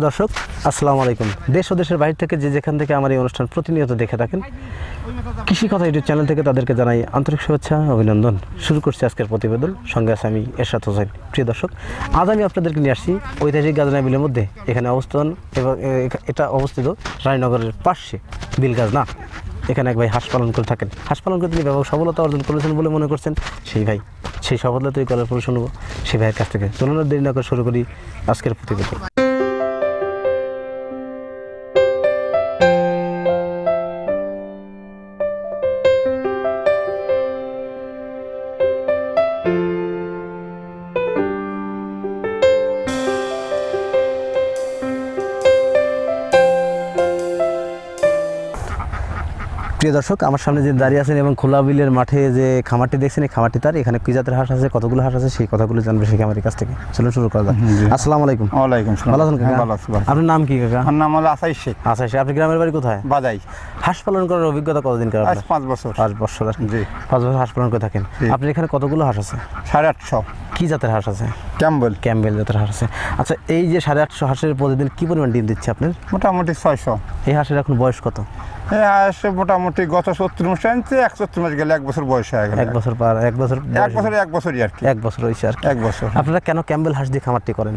প্রিয় দর্শক, আসসালামু আলাইকুম। দেশ ও দেশের বাইরে থেকে যে যেখান থেকে আমার এই অনুষ্ঠান প্রতিনিয়ত দেখে থাকেন, কৃষি কথা ইউটিউব চ্যানেল থেকে তাদেরকে জানাই আন্তরিক শুভেচ্ছা অভিনন্দন। শুরু করছি আজকের প্রতিবেদন। সঙ্গে আছে আমি এরশাদ হোসেন। প্রিয় দর্শক, আজ আমি আপনাদেরকে নিয়ে আসছি ঐতিহাসিক গাজনা বিলের মধ্যে। এখানে অবস্থান এবং এটা অবস্থিত রায়নগরের পাশে বিল গাজনা। এখানে এক ভাই হাঁস পালন করে থাকেন। হাঁস পালন করে তিনি ব্যাপক সফলতা অর্জন করেছেন বলে মনে করছেন। সেই ভাই, সেই সফলতাই করার পরে শুনব। সেই ভাইয়ের কাছ থেকে চলুন আর দেরি না করে শুরু করি আজকের প্রতিবেদন। প্রিয় দর্শক আমার সামনে যে দাঁড়িয়ে আছেন এবং খোলা বিলের মাঠে যে খামারটি দেখছেন এই খামারটি তার। এখানে কি জাতের হাঁস আছে কতগুলো হাঁস আছে সেই কথাগুলো জানবে সেই খামারের কাছ থেকে। চলুন শুরু করা যাক। আসসালামু আলাইকুম। ওয়ালাইকুম ভালো আছেন হ্যাঁ, কাকা? ভালো আছি আপনার নাম কি কাকা? আমার নাম হলো আসাই শেখ। আচ্ছা সে আপনি গ্রামের বাড়ি কোথায়? বাজাই। হাঁস পালন করার অভিজ্ঞতা কতদিন কার আপনার? পাঁচ বছর। পাঁচ বছর। জি। পাঁচ বছর হাঁস পালন করে থাকেন। জি। আপনার এখানে কতগুলো হাঁস আছে? সাড়ে আটশো। কি জাতের হাঁস আছে? ক্যাম্বেল। ক্যাম্বেল জাতের হাঁস আছে। আচ্ছা এই যে সাড়ে আটশো হাঁসের প্রতিদিন কি পরিমাণ ডিম দিচ্ছে আপনার? মোটামুটি ছয়শো। এই হাঁসের এখন বয়স কত? এই হাঁস মোটামুটি গত সত্তর মাস আনছে এক সত্তর মাস গেলে এক বছর বয়স হয়ে গেল। এক বছর পার এক বছর এক বছর এক বছরই আর কি। এক বছর হয়েছে আর এক বছর। আপনারা কেন ক্যাম্বেল হাঁস দিয়ে খামারটি করেন?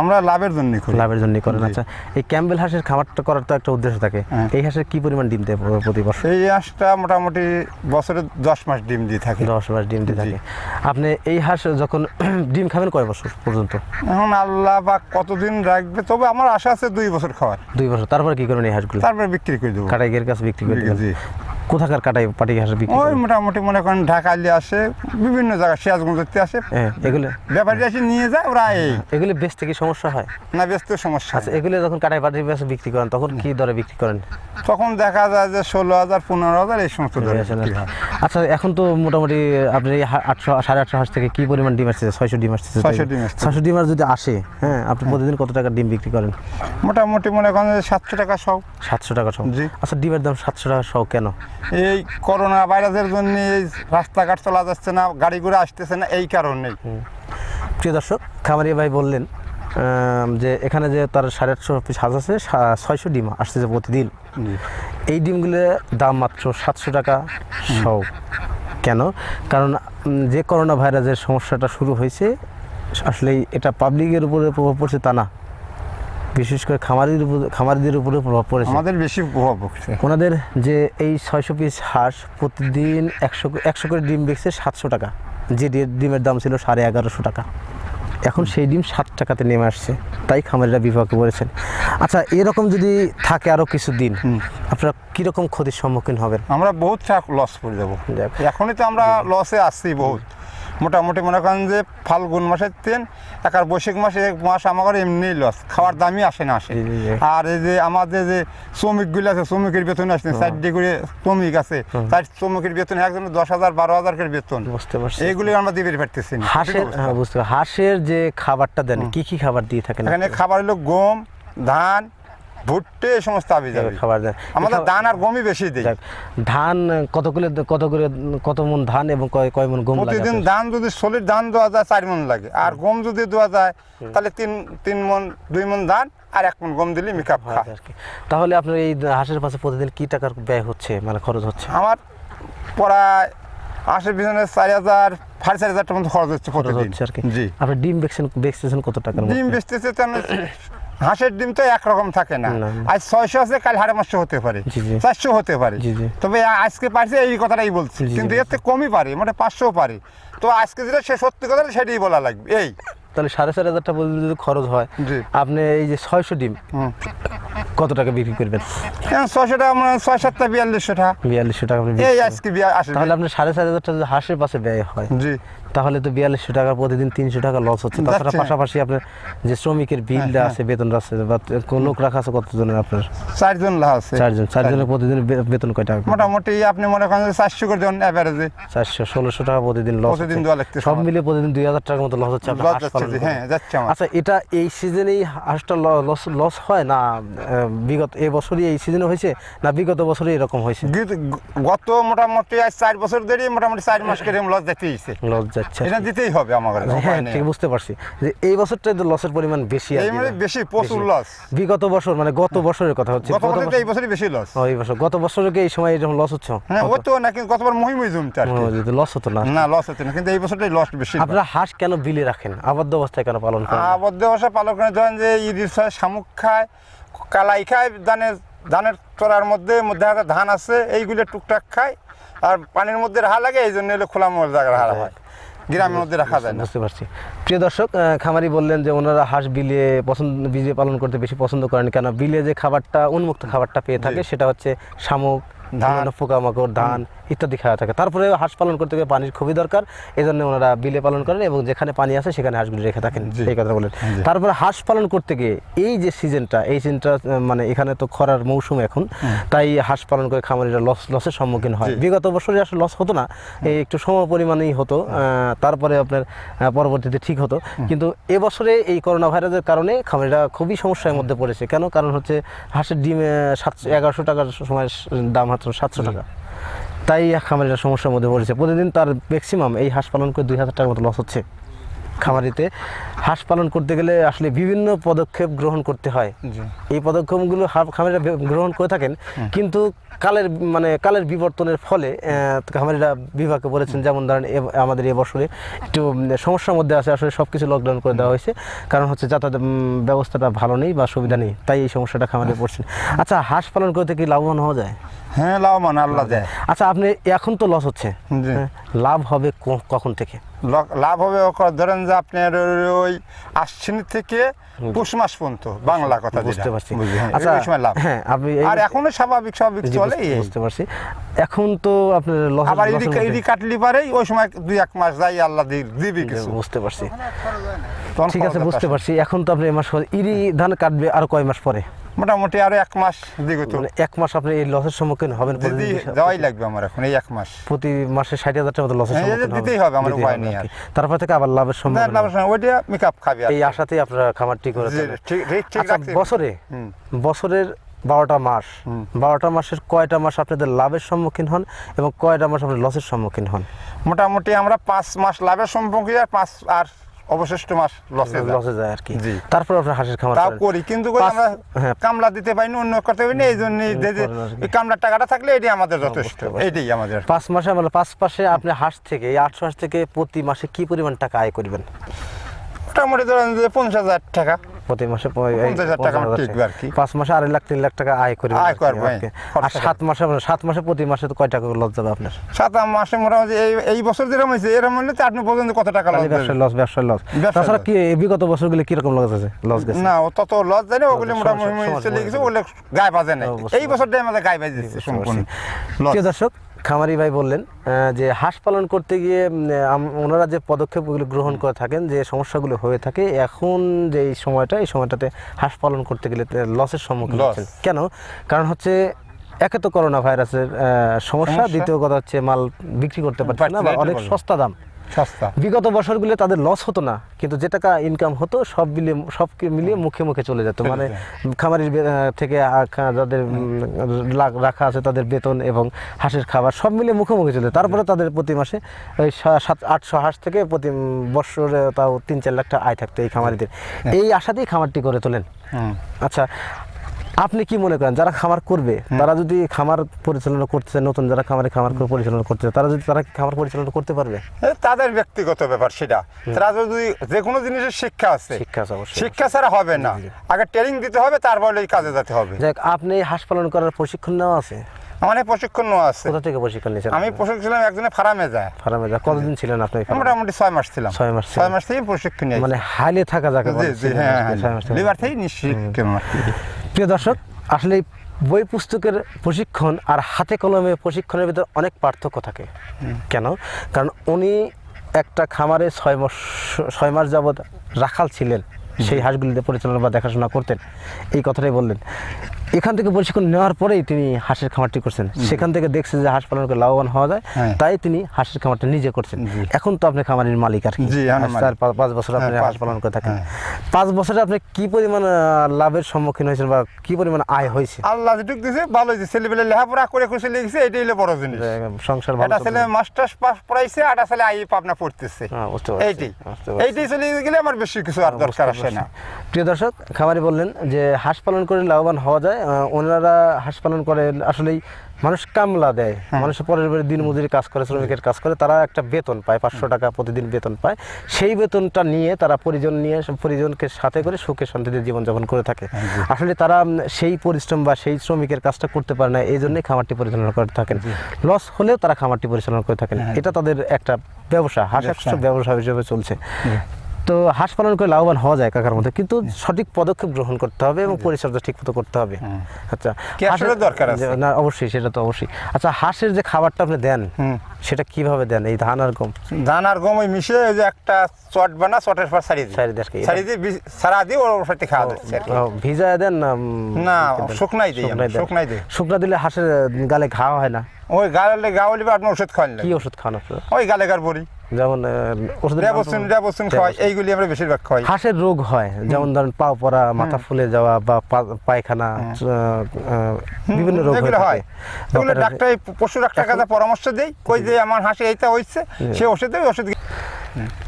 আমরা লাভের জন্য করি। লাভের জন্য করেন আচ্ছা এই ক্যাম্বেল হাঁসের খাবারটা করার তো একটা উদ্দেশ্য থাকে। হ্যাঁ। এই হাঁসের কি পরিমাণ ডিম দেয় প্রতি বছর? এই হাঁসটা মোটামুটি বছরে দশ মাস ডিম দিয়ে থাকে। দশ মাস ডিম দিয়ে। থাকে। আপনি এই হাঁস যখন ডিম খাবেন কয় বছর পর্যন্ত? এখন আল্লাহ বা কতদিন রাখবে তবে আমার আশা আছে দুই বছর খাওয়ার। দুই বছর। তারপরে কি করেন এই হাঁসগুলো? তারপরে বিক্রি করে দেবো। কাটাই গের কাছে বিক্রি করে দিবেন। কোথাকার কাটাই পাটি হাঁস বিক্রি ওই মোটামুটি মনে করেন ঢাকালি আসে বিভিন্ন জায়গায় সিরাজগঞ্জতে আসে। হ্যাঁ এগুলো? ব্যাপারী এসে নিয়ে যায় ওরা এগুলি বেচ থেকে সমস্যা হয়? না ব্যস্ত সমস্যা আচ্ছা এগুলো যখন কাটাই পাটি কাছে বিক্রি করেন তখন কি দরে বিক্রি করেন? তখন দেখা যায় যে ষোলো হাজার পনেরো হাজার এই সমস্ত দরে আচ্ছা এখন তো মোটামুটি আপনি আটশো সাড়ে আটশো হাঁস থেকে কি পরিমাণ ডিম আসছে? ছয়শো ডিম আসছে। 600 ডিম ছয়শো ডিম যদি আসে হ্যাঁ আপনি প্রতিদিন কত টাকা ডিম বিক্রি করেন? মোটামুটি মনে করেন সাতশো টাকা সব সাতশো টাকা সহ জি। আচ্ছা ডিমের দাম সাতশো টাকা সহ কেন? এই করোনা ভাইরাসের জন্য এই রাস্তাঘাট চলা যাচ্ছে না গাড়ি ঘোড়া আসতেছে না এই কারণেই। প্রিয় দর্শক খামারিয়া ভাই বললেন যে এখানে যে তার সাড়ে আটশো পিস হাঁস আছে ছয়শো ডিম আসতেছে প্রতিদিন। এই ডিমগুলোর দাম মাত্র সাতশো টাকা সহ। কেন? কারণ যে করোনা ভাইরাসের সমস্যাটা শুরু হয়েছে আসলে এটা পাবলিকের উপরে প্রভাব পড়ছে তা না। বিশেষ করে খামারির উপর খামারিদের উপরে প্রভাব পড়েছে। আমাদের বেশি প্রভাব পড়ছে। ওনাদের যে এই ছয়শো পিস হাঁস প্রতিদিন একশো একশো করে ডিম বেচছে সাতশো টাকা। যে ডিমের দাম ছিল সাড়ে এগারোশো টাকা। এখন সেই ডিম সাত টাকাতে নেমে আসছে। তাই খামারিরা বিভাগে পড়েছেন। আচ্ছা এরকম যদি থাকে আরও কিছু দিন আপনারা কীরকম ক্ষতির সম্মুখীন হবেন? আমরা বহুত লস পড়ে যাব। এখনই তো আমরা লসে আসছি বহুত। মোটামুটি মনে করেন যে ফাল্গুন মাসের তেন একার বৈশাখ মাসে এক মাস আমার এমনি লস খাওয়ার দামই আসে না আসে। আর এই যে আমাদের যে শ্রমিকগুলো আছে শ্রমিকের বেতন আসছে চারটে করে শ্রমিক আছে চার শ্রমিকের বেতন একজন দশ হাজার বারো হাজার করে বেতন। বুঝতে পারছি। এইগুলি আমরা দিতে পারতেছি না। হাঁসের। হ্যাঁ বুঝতে। হাঁসের যে খাবারটা দেন কি কি খাবার দিয়ে থাকেন? এখানে খাবার হলো গম ধান ভুট্টে সমস্ত আবি যাবে। খাবার দেন আমাদের ধান আর গমই বেশি দিই। ধান কত করে কত করে কত মন ধান এবং কয় কয় মন গম লাগে প্রতিদিন ধান যদি সলিড ধান দেওয়া যায় চার মন লাগে। আর গম যদি দেওয়া যায় তাহলে তিন তিন মন দুই মন ধান আর এক মন গম দিলে মেকআপ খা আর কি। তাহলে আপনার এই হাঁসের পাশে প্রতিদিন কি টাকার ব্যয় হচ্ছে? মানে খরচ হচ্ছে? আমার প্রায় আশের পিছনে চার হাজার সাড়ে চার হাজার টাকা মতো খরচ হচ্ছে প্রতিদিন। আর কি। জি। আপনি ডিম বেচছেন বেচতেছেন কত টাকার ডিম তেমন হাঁসের ডিম তো একরকম থাকে না। আজ ছয়শো আছে কাল সাড়ে পাঁচশো হতে পারে। চারশো হতে পারে। তবে আজকে পারছে এই কথাটাই বলছি। কিন্তু এর থেকে কমই পারে মানে পাঁচশো পারে। তো আজকে যেটা সে সত্যি কথা সেটাই বলা লাগবে। এই। তাহলে সাড়ে চার হাজার টাকা যদি খরচ হয় আপনি এই যে ছয়শো ডিম কত টাকা বিক্রি করবেন? ছয়শো টাকা মানে ছয় সাতটা বিয়াল্লিশশো টাকা। বিয়াল্লিশশো টাকা আপনি এই আজকে তাহলে আপনার সাড়ে চার হাজার টাকা যদি হাঁসের পাশে ব্যয় হয় জি। তাহলে তো বিয়াল্লিশশো টাকা প্রতিদিন তিনশো টাকা লস হচ্ছে। তাছাড়া পাশাপাশি আপনার যে শ্রমিকের বিলটা হ্যাঁ, আছে বেতন আছে বা কোন লোক রাখা আছে কতজনের আপনার? চারজন আছে। চারজন। চারজনের প্রতিদিন বেতন কয় টাকা মোটামুটি আপনি মনে করেন চারশো করে দেন অ্যাভারেজে চারশো ষোলোশো টাকা প্রতিদিন লস প্রতিদিন দেওয়া সব। মিলিয়ে প্রতিদিন দুই হাজার টাকার মতো লস হচ্ছে। হ্যাঁ যাচ্ছে আচ্ছা এটা এই সিজনেই হাঁসটা লস লস হয় না বিগত এই বছরই এই সিজনে হয়েছে না বিগত বছরই এরকম হয়েছে? গীত- মোটামুটি আজ চার বছর ধরে মোটামুটি চার মাস করে লস দিতে হয়েছে লস যাচ্ছে এটা দিতেই হবে আমার হ্যাঁ ঠিক বুঝতে পারছি। যে এই বছরটাই তো লসের পরিমাণ বেশি কি। মানে বেশি প্রচুর লস বিগত বছর মানে গত বছরের কথা হচ্ছে গত বছর এই বছরই বেশি লস এই বছর গত বছরে কি এই সময় এরকম লস হচ্ছে হ্যাঁ হতো। না কিন্তু গতবার মহিমই জমতে আর কি। লস হতো না। না লস হতো না কিন্তু এই বছরটাই লস বেশি। আপনারা হাঁস কেন বিলে রাখেন? আবদ্ধ অবস্থায় কেন পালন করেন? আবদ্ধ ভাষা পালক করে ধরেন যে ইদির ছয় শামুক খায় কালাই খায় ধানের ধানের চড়ার মধ্যে মধ্যে একটা ধান আছে এইগুলো টুকটাক খায় আর পানির মধ্যে রাখা লাগে এই জন্য হলো খোলা মধ্যে জায়গায় রাখা হয়। গ্রামের মধ্যে রাখা যায় বুঝতে পারছি। প্রিয় দর্শক খামারি বললেন যে ওনারা হাঁস বিলে পছন্দ বিলে পালন করতে বেশি পছন্দ করেন কেন? বিলে যে খাবারটা উন্মুক্ত খাবারটা পেয়ে থাকে সেটা হচ্ছে শামুক ধান। পোকামাকড় ধান ইত্যাদি খাওয়া থাকে। তারপরে হাঁস পালন করতে গেলে পানির খুবই দরকার এই জন্য ওনারা বিলে পালন করেন এবং যেখানে পানি আছে সেখানে হাঁসগুলি রেখে থাকেন। এই কথা বলেন। তারপরে হাঁস পালন করতে গিয়ে এই যে সিজনটা এই সিজনটা মানে এখানে তো খরার মৌসুম এখন তাই হাঁস পালন করে খামারিরা লস লসের সম্মুখীন হয়। বিগত বছরে আসলে লস হতো না এই একটু সম পরিমাণেই হতো তারপরে আপনার পরবর্তীতে ঠিক হতো। কিন্তু এবছরে এই করোনা ভাইরাসের কারণে খামারিরা খুবই সমস্যার মধ্যে পড়েছে। কেন? কারণ হচ্ছে হাঁসের ডিম সাতশো এগারোশো টাকার সময় দাম মাত্র সাতশো টাকা। তাই খামারিরা সমস্যার মধ্যে পড়েছে। প্রতিদিন তার ম্যাক্সিমাম এই হাঁস পালন করে দুই হাজার টাকার মতো লস হচ্ছে খামারিতে। হাঁস পালন করতে গেলে আসলে বিভিন্ন পদক্ষেপ গ্রহণ করতে হয়। এই পদক্ষেপগুলো খামারিরা গ্রহণ করে থাকেন। কিন্তু কালের মানে কালের বিবর্তনের ফলে খামারিরা বিভাগে বলেছেন যেমন ধরেন এ- আমাদের এবছরে একটু সমস্যার মধ্যে আছে। আসলে সব কিছু লকডাউন করে দেওয়া হয়েছে। কারণ হচ্ছে যাতায়াত ব্যবস্থাটা ভালো নেই বা সুবিধা নেই। তাই এই সমস্যাটা খামারে পড়ছেন। আচ্ছা হাঁস পালন করতে কি লাভবান হওয়া যায়? হ্যাঁ লাভবান আল্লাহ দেয়। আচ্ছা আপনি এখন তো লস হচ্ছে। লাভ হবে কখন থেকে? লাভ হবে ধরেন যে আপনার ওই আশ্বিন থেকে পুষ মাস পর্যন্ত বাংলা কথা বুঝতে পারছি। হ্যাঁ, আচ্ছা সময় লাভ। হ্যাঁ আপনি আর এখনও স্বাভাবিক স্বাভাবিক চলে বুঝতে- পারছি। এখন তো আপনার লস আবার ইডি ইডি কাটলি পারেই ওই সময় দুই এক মাস যাই আল্লাহ দিবি কিছু। বুঝতে পারছি। ঠিক আছে বুঝতে পারছি। এখন তো আপনি মাস ইরি ধান কাটবে আর কয় মাস পরে? মোটামুটি আরও এক মাস দিকে তো। মানে এক মাস আপনি এই লসের সম্মুখীন হবেন প্রতিদিন যাওয়াই লাগবে আমার এখন এই এক মাস। প্রতি মাসে ষাট হাজার টাকা মতো লসের হ্যাঁ, সম্মুখীন দিতেই হবে, আমার উপায় নেই আর তারপর থেকে আবার লাভের না, সম্ভাবনা লাভ সময় ওইটা মেকআপ খাবি এই আশাতেই আপনারা খামারটি করে ঠিক ঠিক ঠিক আচ্ছা বছরে? বছরের বারোটা মাস। বারোটা মাসের কয়টা মাস আপনাদের লাভের সম্মুখীন হন এবং কয়টা মাস আপনার লসের সম্মুখীন হন? মোটামুটি আমরা পাঁচ মাস লাভের সম্পর্কে আর পাঁচ আর অবশিষ্ট মাস লসে। লসে যায়। আর কি। তারপর আপনার হাঁসের খামার তাও করি কিন্তু আমরা হ্যাঁ। কামলা দিতে পারি না অন্য করতে পারি না এই জন্য কামলার টাকাটা থাকলে এটাই আমাদের যথেষ্ট। এটাই আমাদের। পাঁচ মাসে মানে পাঁচ মাসে আপনি হাঁস থেকে এই আটশো হাঁস থেকে প্রতি মাসে কি পরিমাণ টাকা আয় করবেন? মোটামুটি ধরেন যে পঞ্চাশ হাজার টাকা। প্রতি মাসে টাকা টিকবে আর কি। পাঁচ মাসে আড়াই লাখ তিন লাখ টাকা আয় করবেন আয় করব, আর সাত মাসে সাত মাসে প্রতি মাসে তো কয় টাকা লস যাবে আপনার? সাত মাসে মোটামুটি এই এই বছর যেরকম হয়েছে এরকম হলে তো আপনি পর্যন্ত কত টাকা লস ব্যবসায় লস ব্যবসায় লস তাছাড়া কি বিগত বছরগুলি কীরকম লস আছে? লস গেছে? না তত লস যায় না ওগুলি মোটামুটি চলে গেছে ওগুলো গায়ে বাজে নাই। এই বছরটাই আমাদের গায়ে বাজে সম্পূর্ণ দর্শক খামারি ভাই বললেন যে হাঁস পালন করতে গিয়ে ওনারা যে পদক্ষেপগুলো গ্রহণ করে থাকেন যে সমস্যাগুলো হয়ে থাকে এখন যে এই সময়টা এই সময়টাতে হাঁস পালন করতে গেলে লসের সম্মুখীন হচ্ছে হচ্ছেন। কেন? কারণ হচ্ছে একে তো করোনা ভাইরাসের সমস্যা সমস্যা। দ্বিতীয় কথা হচ্ছে মাল বিক্রি করতে পারছে না বা অনেক সস্তা দাম। সস্তা। বিগত বছরগুলো তাদের লস হতো না কিন্তু যে টাকা ইনকাম হতো সব মিলিয়ে সব মিলিয়ে মুখে মুখে চলে যেত। মানে। খামারির থেকে যাদের উম, রাখা আছে তাদের বেতন এবং হাঁসের খাবার সব মিলিয়ে মুখে মুখে চলে তারপরে তাদের প্রতি মাসে ওই সাত আটশো হাঁস থেকে প্রতি বছরে তাও তিন চার লাখ টাকা আয় থাকতো এই খামারিদের। এই আশাতেই খামারটি করে তোলেন। আচ্ছা আপনি কি মনে করেন যারা খামার করবে তারা যদি খামার পরিচালনা করতে চায় নতুন যারা খামারে খামার করে পরিচালনা করতে চায় তারা যদি তারা খামার পরিচালনা করতে পারবে? তাদের ব্যক্তিগত ব্যাপার সেটা। তারা যদি যে কোনো জিনিসের শিক্ষা আছে শিক্ষা আছে শিক্ষা ছাড়া হবে না। আগে ট্রেনিং দিতে হবে তারপরে এই কাজে যেতে হবে। যাক আপনি হাঁস পালন করার প্রশিক্ষণ নেওয়া আছে? আমার প্রশিক্ষণ নেওয়া আছে। কোথা থেকে প্রশিক্ষণ নিয়েছেন আমি প্রশিক্ষণ ছিলাম একজনের ফার্মে যায়। ফার্মে যায়। কতদিন ছিলেন আপনি মোটামুটি ছয় মাস ছিলাম। ছয় মাস। ছয় মাস থেকে প্রশিক্ষণ নিয়েছি। মানে হাইলে থাকা যাকে জি জি হ্যাঁ মাস লিভার থেকে নিশ্চিত প্রিয় দর্শক আসলে বই পুস্তকের প্রশিক্ষণ আর হাতে কলমে প্রশিক্ষণের ভিতরে অনেক পার্থক্য থাকে। কেন? কারণ উনি একটা খামারে ছয় মাস ছয় মাস যাবৎ রাখাল ছিলেন। সেই হাঁসগুলিতে পরিচালনা বা দেখাশোনা করতেন। এই কথাটাই বললেন। এখান থেকে প্রশিক্ষণ নেওয়ার পরেই তিনি হাঁসের খামারটি করছেন। সেখান থেকে দেখছে যে হাঁস পালন করে লাভবান হওয়া যায় হ্যাঁ। তাই তিনি হাঁসের খামারটা নিজে করছেন। এখন তো আপনি খামারের মালিক আর কি। পাঁচ বছর আপনি হ্যাঁ, হাঁস পালন করে থাকেন। হ্যাঁ। পাঁচ বছরে আপনি কি পরিমাণ লাভের সম্মুখীন হয়েছেন বা কি পরিমাণ আয় হয়েছে? আল্লাহ যেটুক দিছে ভালো হয়েছে। ছেলেবেলে লেখাপড়া করে খুশি লেগেছে এটাই হলো বড় জিনিস। সংসার ভালো ছেলে মাস্টার্স পাস পড়াইছে একটা ছেলে আই পাবনা পড়তেছে। এইটাই। এইটাই চলে গেলে আমার বেশি কিছু আর দরকার আসে না প্রিয় দর্শক খামারি বললেন যে হাঁস পালন করে লাভবান হওয়া যায় ওনারা হাঁস পালন করে আসলেই মানুষ কামলা দেয়। মানুষের পরের বাড়ি দিন মজুরি কাজ করে শ্রমিকের কাজ করে তারা একটা বেতন পায় পাঁচশো টাকা প্রতিদিন বেতন পায়। সেই বেতনটা নিয়ে তারা পরিজন নিয়ে পরিজনকে সাথে করে সুখে শান্তিতে জীবনযাপন করে থাকে। আসলে তারা সেই পরিশ্রম বা সেই শ্রমিকের কাজটা করতে পারে না এই জন্যই খামারটি পরিচালনা করে থাকেন। লস হলেও তারা খামারটি পরিচালনা করে থাকেন। এটা তাদের একটা ব্যবসা হাঁস ব্যবসা। হিসেবে চলছে। তো হাঁস পালন করে লাভবান হওয়া যায় কাকার মধ্যে কিন্তু সঠিক পদক্ষেপ গ্রহণ করতে হবে এবং পরিচর্যা ঠিক মতো করতে হবে। আচ্ছা ক্যাশেরও হাঁসের- দরকার আছে। না অবশ্যই সেটা তো অবশ্যই। আচ্ছা হাঁসের যে খাবারটা আপনি দেন সেটা কীভাবে দেন? এই ধান আর গম? ধান আর গম ওই মিশে ওই যে একটা চট বানা চটের পর সারি দিই। সারি দেশ সারি দিয়ে সারা দিয়ে ওর সাথে খাওয়া ভিজায় দেন না না শুকনাই দিই শুকনাই শুকনাই দিই। শুকনা দিলে হাঁসের গালে ঘা হয় না? ওই গালে গাওয়ালি বা আপনার ওষুধ খাওয়ান কি ওষুধ খাওয়ানো আপনারা? ওই গালে গার বড়ি। যেমন তো- রেবসুন রেবসুন খাওয়াই এইগুলি আমরা বেশিরভাগ খাওয়াই। হাঁসের রোগ হয় যেমন ধরেন পাও পড়া মাথা ফুলে যাওয়া বা পায়খানা আহ, বিভিন্ন রোগ হয় এগুলো ডাক্তার পশু ডাক্তার কাছে পরামর্শ দেই কই যে আমার হাসি এইটা হচ্ছে সে ওষুধ দেয় ওষুধ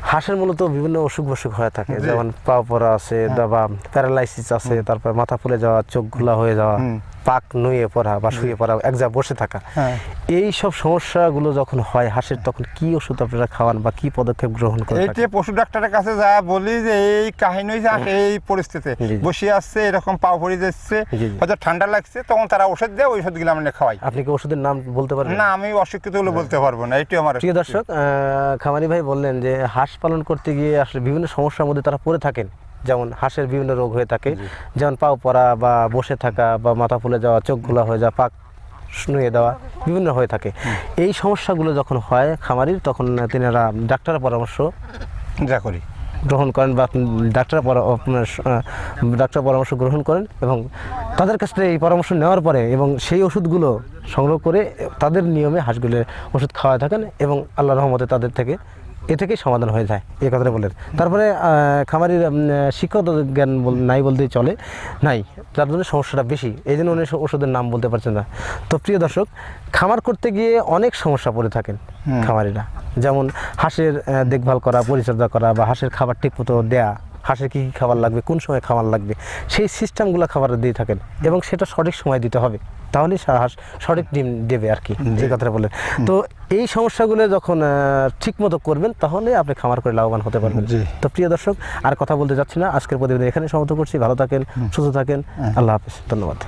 হাঁসের মূলত বিভিন্ন অসুখ বসুখ হয়ে থাকে যেমন পাও পড়া আছে বা প্যারালাইসিস আছে তারপর মাথা ফুলে যাওয়া চোখ ঘোলা হয়ে যাওয়া। পাক নুয়ে পড়া বা শুয়ে পড়া এক জায়গায় বসে থাকা। হ্যাঁ। এই সব সমস্যাগুলো যখন হয় হাঁসের তখন কি ওষুধ আপনারা খাওয়ান বা কি পদক্ষেপ গ্রহণ করে এইটা থাকেন? পশু ডাক্তারের কাছে যা বলি যে এই কাহিনী আর এই পরিস্থিতি জি, জি। বসে আসছে এরকম পাও পড়ে যাচ্ছে। হয়তো ঠান্ডা লাগছে তখন তারা ওষুধ দেয় ওই ওষুধগুলো আমরা খাওয়াই। আপনি কি ওষুধের নাম বলতে পারবেন? না আমি অশিক্ষিত হলে বলতে পারব না এইটাই আমার প্রিয় দর্শক খামারি ভাই বললেন যে হাঁস পালন করতে গিয়ে আসলে বিভিন্ন সমস্যার মধ্যে তারা পড়ে থাকেন। যেমন হাঁসের বিভিন্ন রোগ হয়ে থাকে যেমন পাও পড়া বা বসে থাকা বা মাথা ফুলে যাওয়া চোখ ঘোলা হয়ে যাওয়া পাক শুয়ে দেওয়া বিভিন্ন হয়ে থাকে। এই সমস্যাগুলো যখন হয় খামারির তখন তিনারা ডাক্তারের পরামর্শ যা করি। গ্রহণ করেন বা ডাক্তার ডাক্তার পরামর্শ গ্রহণ করেন এবং তাদের কাছ থেকে এই পরামর্শ নেওয়ার পরে এবং সেই ওষুধগুলো সংগ্রহ করে তাদের নিয়মে হাঁসগুলোর ওষুধ খাওয়া থাকেন এবং আল্লাহ রহমতে তাদের থেকে এ থেকেই সমাধান হয়ে যায় এই কথাটা বলেন তারপরে খামারির শিক্ষক জ্ঞান নাই বলতেই চলে। নাই তার জন্য সমস্যাটা বেশি এই জন্য উনি ওষুধের নাম বলতে পারছেন না। তো প্রিয় দর্শক খামার করতে গিয়ে অনেক সমস্যা পড়ে থাকেন খামারিরা। যেমন হাঁসের দেখভাল করা পরিচর্যা করা বা হাঁসের খাবার ঠিক মতো দেয়া হাঁসের কী কী খাবার লাগবে কোন সময় খাবার লাগবে সেই সিস্টেমগুলো খাবার দিয়ে থাকেন এবং সেটা সঠিক সময় দিতে হবে। তাহলেই হাঁস সঠিক ডিম দেবে আর কি যে কথাটা বললেন। তো এই সমস্যাগুলো যখন ঠিক মতো করবেন তাহলে আপনি খামার করে লাভবান হতে পারবেন। তো প্রিয় দর্শক আর কথা বলতে যাচ্ছি না। আজকের প্রতিবেদন এখানে সমাপ্ত করছি। ভালো থাকেন সুস্থ থাকেন। আল্লাহ হাফিজ। ধন্যবাদ।